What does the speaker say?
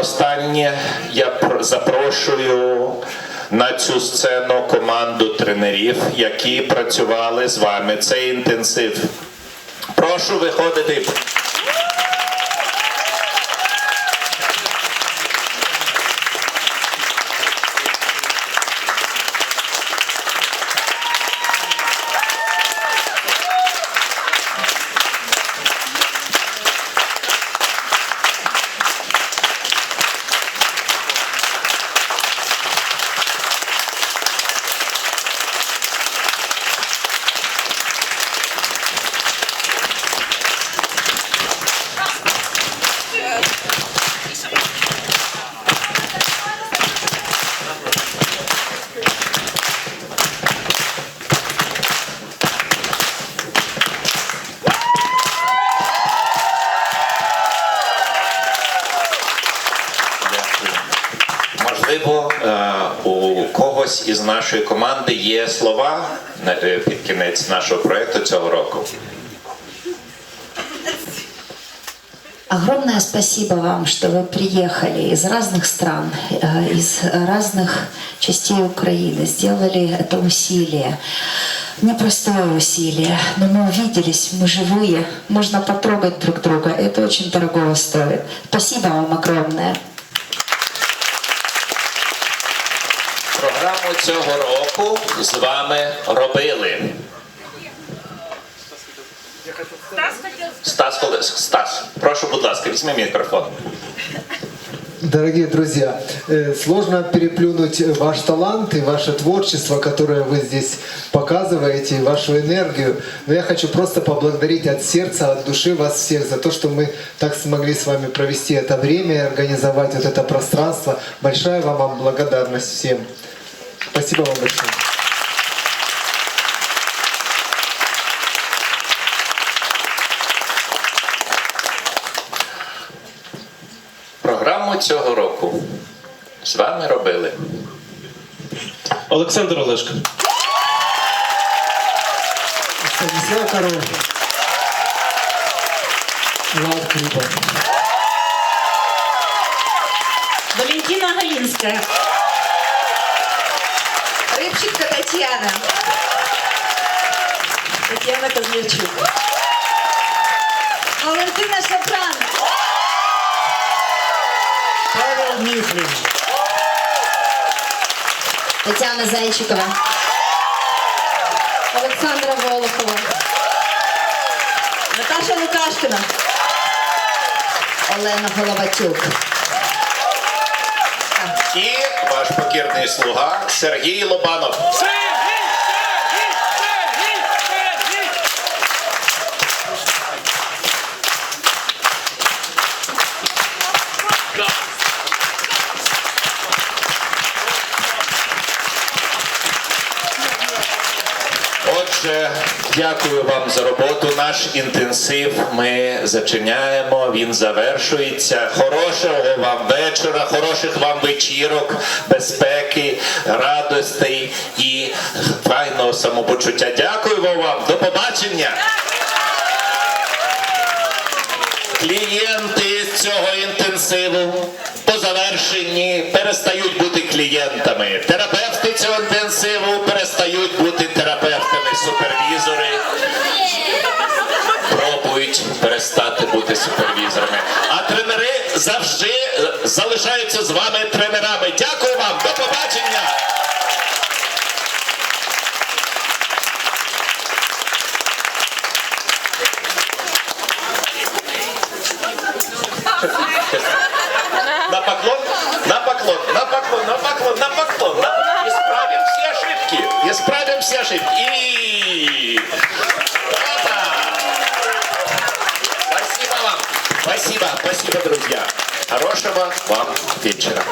останнє я пр- запрошую на цю сцену команду тренерів, які працювали з вами. Це інтенсив. Прошу виходити. Можливо, е, у когось із нашої команди є слова на- е, під кінець нашого проєкту цього року. Огромное спасибо вам, что вы приехали из разных стран, э, из разных частей Украины, сделали это усилие. Непростое усилие, но мы увиделись, мы живые, можно потрогать друг друга, это очень дорого стоит. Спасибо вам огромное. Цього року з вами робили. Стас. Стас, прошу, будь ласка, візьми мікрофон. Дорогие друзья, э, сложно переплюнуть ваш талант и ваше творчество, которое вы здесь показываете, вашу энергию. Но я хочу просто поблагодарить от сердца, от души вас всех за то, что мы так смогли с вами провести это время и организовать вот это пространство. Большая вам благодарность всем. Спасибо вам большое. Програму цього року з вами робили. Олександр Олешко. Станислав Король. Влад Крипов. Валентина Рыбченко Татьяна. Татьяна Козлячук. Валентина Шапран. Павел Михлин. Татьяна Зайчикова. Олександра Волохова. Наташа Лукашкина. Олена Головатюк. І ваш покірний слуга Сергій Лобанов. Отже, дякую вам за роботу. Наш інтенсив ми зачиняємо. Він завершується. Хорошого вам вечора, хороших вам вечірок, безпеки, радостей і файного самопочуття. Дякую вам. До побачення. Клієнти цього інтенсиву по завершенні перестають бути клієнтами. Терапевти цього інтенсиву перестають бути терапевтами. Супервізори пробують перестати бути супервізорами. А тренери завжди залишаються з вами все ошибки. И... Спасибо вам. Спасибо, спасибо, друзья. Хорошего вам вечера.